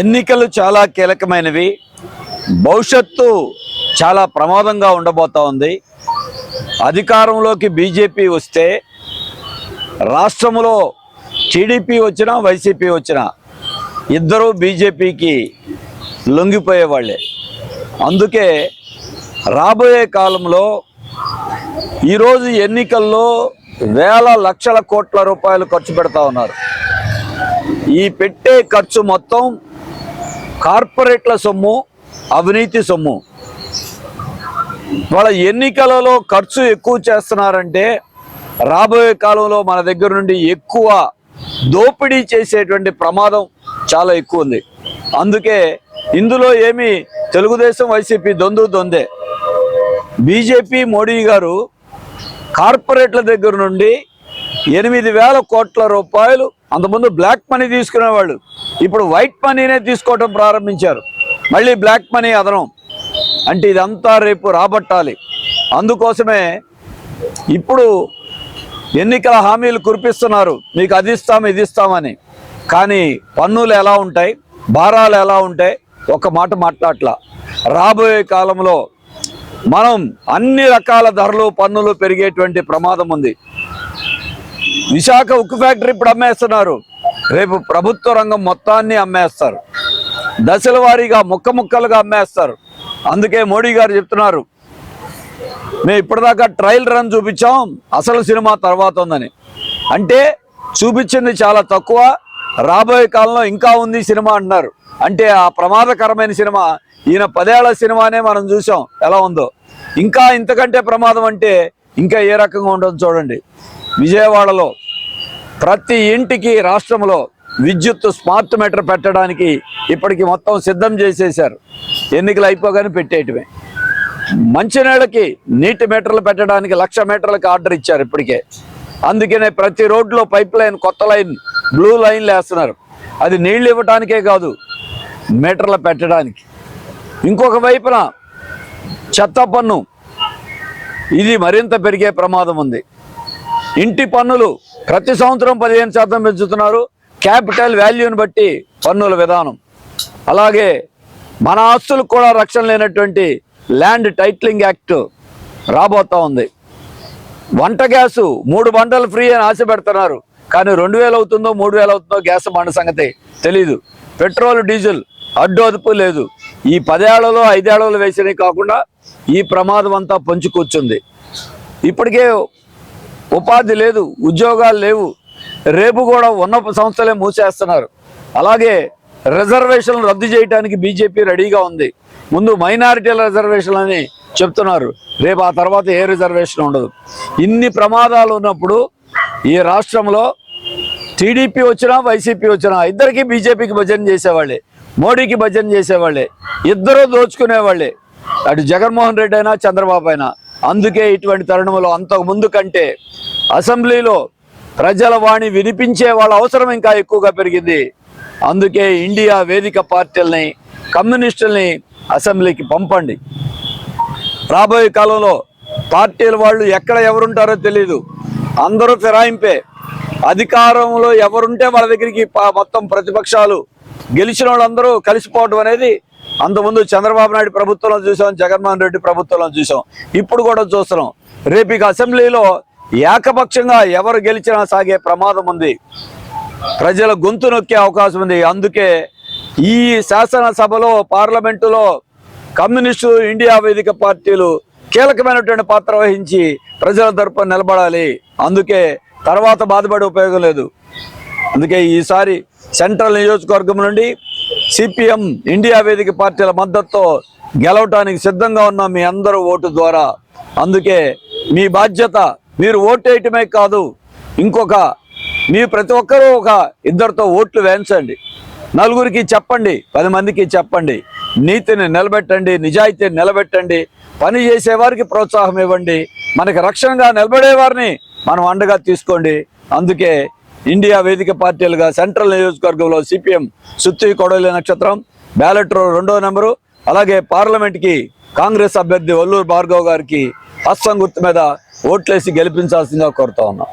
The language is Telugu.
ఎన్నికలు చాలా కీలకమైనవి. భవిష్యత్తు చాలా ప్రమాదంగా ఉండబోతా ఉంది. అధికారంలోకి బీజేపీ వస్తే రాష్ట్రంలో టీడీపీ వచ్చినా వైసీపీ వచ్చినా ఇద్దరూ బీజేపీకి లొంగిపోయేవాళ్ళే అందుకే రాబోయే కాలంలో ఈరోజు ఎన్నికల్లో వేల లక్షల కోట్ల రూపాయలు ఖర్చు పెడతా ఉన్నారు. ఈ పెట్టే ఖర్చు మొత్తం కార్పొరేట్ల సొమ్ము అవినీతి సొమ్ము. వాళ్ళ ఎన్నికలలో ఖర్చు ఎక్కువ చేస్తున్నారంటే రాబోయే కాలంలో మన దగ్గర నుండి ఎక్కువ దోపిడీ చేసేటువంటి ప్రమాదం చాలా ఎక్కువ ఉంది. అందుకే ఇందులో ఏమి తెలుగుదేశం వైసీపీ దొందు దొందే. బీజేపీ మోడీ గారు కార్పొరేట్ల దగ్గర నుండి ఎనిమిది వేల కోట్ల రూపాయలు. అంతకుముందు బ్లాక్ మనీ తీసుకునేవాళ్ళు. ఇప్పుడు వైట్ మనీనే తీసుకోవటం ప్రారంభించారు. మళ్ళీ బ్లాక్ మనీ అదనం. అంటే ఇదంతా రేపు రాబట్టాలి. అందుకోసమే ఇప్పుడు ఎన్నికల హామీలు కురిపిస్తున్నారు. మీకు అది ఇస్తాం ఇది ఇస్తామని కానీ పన్నులు ఎలా ఉంటాయి? భారాలు ఎలా ఉంటాయి? ఒక మాట మాట్లాడలా రాబోయే కాలంలో మనం అన్ని రకాల ధరలు పన్నులు పెరిగేటువంటి ప్రమాదం ఉంది. విశాఖ ఉక్కు ఫ్యాక్టరీ ఇప్పుడు అమ్మేస్తున్నారు. రేపు ప్రభుత్వ రంగం మొత్తాన్ని అమ్మేస్తారు. దశల వారీగా ముక్క ముక్కలుగా అమ్మేస్తారు. అందుకే మోడీ గారు చెప్తున్నారు. మేము ఇప్పటిదాకా ట్రయల్ రన్ చూపించాం. అసలు సినిమా తర్వాత ఉందని. అంటే చూపించింది చాలా తక్కువ. రాబోయే కాలంలో ఇంకా ఉంది సినిమా అంటున్నారు. అంటే ఆ ప్రమాదకరమైన సినిమా ఈయన పదేళ్ళ సినిమానే మనం చూసాం. ఎలా ఉందో. ఇంకా ఇంతకంటే ప్రమాదం అంటే ఇంకా ఏ రకంగా ఉండదు చూడండి. విజయవాడలో ప్రతి ఇంటికి రాష్ట్రంలో విద్యుత్ స్మార్ట్ మీటర్ పెట్టడానికి ఇప్పటికి మొత్తం సిద్ధం చేసేశారు. ఎన్నికలు అయిపోగానే పెట్టేయటమే మంచినీళ్ళకి నీటి మీటర్లు పెట్టడానికి లక్ష మీటర్లకు ఆర్డర్ ఇచ్చారు ఇప్పటికే. అందుకనే ప్రతి రోడ్లో పైప్ లైన్ కొత్త లైన్ బ్లూ లైన్లు వేస్తున్నారు అది నీళ్ళు ఇవ్వటానికే కాదు మీటర్లు పెట్టడానికి. ఇంకొక వైపున చెత్త పన్ను. ఇది మరింత పెరిగే ప్రమాదం ఉంది. ఇంటి పన్నులు ప్రతి సంవత్సరం పదిహేను శాతం పెంచుతున్నారు. క్యాపిటల్ వాల్యూని బట్టి పన్నుల విధానం. అలాగే మన ఆస్తులకు కూడా రక్షణ లేనటువంటి ల్యాండ్ టైట్లింగ్ యాక్ట్ రాబోతా ఉంది. వంట గ్యాసు మూడు బండలు ఫ్రీ అని ఆశ పెడుతున్నారు. కానీ రెండు వేలు అవుతుందో మూడు వేలు అవుతుందో గ్యాస్ బండ సంగతి తెలీదు. పెట్రోల్ డీజిల్ అడ్డు అదుపు లేదు. ఈ పదేళ్ళలో ఐదేళ్ళలో వేసినవి కాకుండా ఈ ప్రమాదం అంతా పొంచి ఇప్పటికే ఉపాధి లేదు ఉద్యోగాలు లేవు. రేపు కూడా ఉన్న సంస్థలే మూసేస్తున్నారు. అలాగే రిజర్వేషన్లు రద్దు చేయడానికి బీజేపీ రెడీగా ఉంది. ముందు మైనారిటీల రిజర్వేషన్ అని చెప్తున్నారు. రేపు ఆ తర్వాత ఏ రిజర్వేషన్ ఉండదు. ఇన్ని ప్రమాదాలు ఉన్నప్పుడు ఈ రాష్ట్రంలో టీడీపీ వచ్చినా వైసీపీ వచ్చినా ఇద్దరికి బీజేపీకి భజన చేసేవాళ్ళే మోడీకి భజన చేసేవాళ్ళే ఇద్దరూ దోచుకునేవాళ్ళే. అటు జగన్మోహన్ రెడ్డి అయినా చంద్రబాబు అయినా అందుకే ఇటువంటి తరుణంలో అంతకు ముందు కంటే అసెంబ్లీలో ప్రజల వాణి వినిపించే వాళ్ళ అవసరం ఇంకా ఎక్కువగా పెరిగింది. అందుకే ఇండియా వేదిక పార్టీలని కమ్యూనిస్టుల్ని అసెంబ్లీకి పంపండి. రాబోయే కాలంలో పార్టీల వాళ్ళు ఎక్కడ ఎవరుంటారో తెలియదు అందరూ ఫిరాయింపే. అధికారంలో ఎవరుంటే వాళ్ళ దగ్గరికి మొత్తం ప్రతిపక్షాలు. గెలిచిన వాళ్ళందరూ కలిసిపోవడం అనేది అంతకుముందు చంద్రబాబు నాయుడు ప్రభుత్వంలో చూసాం జగన్మోహన్ రెడ్డి ప్రభుత్వంలో చూసాం. ఇప్పుడు కూడా చూస్తున్నాం. రేపు ఇక అసెంబ్లీలో ఏకపక్షంగా ఎవరు గెలిచినా సాగే ప్రమాదం ఉంది. ప్రజల గొంతు నొక్కే అవకాశం ఉంది. అందుకే ఈ శాసనసభలో పార్లమెంటులో కమ్యూనిస్టు ఇండియా వేదిక పార్టీలు కీలకమైనటువంటి పాత్ర వహించి ప్రజల తరపున నిలబడాలి. అందుకే తర్వాత బాధపడే ఉపయోగం లేదు. అందుకే ఈసారి సెంట్రల్ నియోజకవర్గం నుండి సిపిఎం ఇండియా వేదిక పార్టీల మద్దతుతో గెలవటానికి సిద్ధంగా ఉన్న మీ అందరూ ఓటు ద్వారా. అందుకే మీ బాధ్యత మీరు ఓటు వేయటమే కాదు ఇంకొక మీ ప్రతి ఒక్కరూ ఒక ఇద్దరితో ఓట్లు వేయించండి. నలుగురికి చెప్పండి పది మందికి చెప్పండి నీతిని నిలబెట్టండి నిజాయితీని నిలబెట్టండి పని చేసేవారికి ప్రోత్సాహం ఇవ్వండి మనకి రక్షణగా నిలబడేవారిని మనం అండగా తీసుకోండి. అందుకే ఇండియా వేదిక పార్టీలుగా సెంట్రల్ నియోజకవర్గంలో సిపిఎం సుత్తి కొడవలి నక్షత్రం బ్యాలెట్ రో రెండో నెంబరు అలాగే పార్లమెంట్కి కాంగ్రెస్ అభ్యర్థి వల్లూరు భార్గవ్ గారికి హస్తం గుర్తు మీద ఓట్లేసి గెలిపించాల్సిందిగా కోరుతా ఉన్నాం.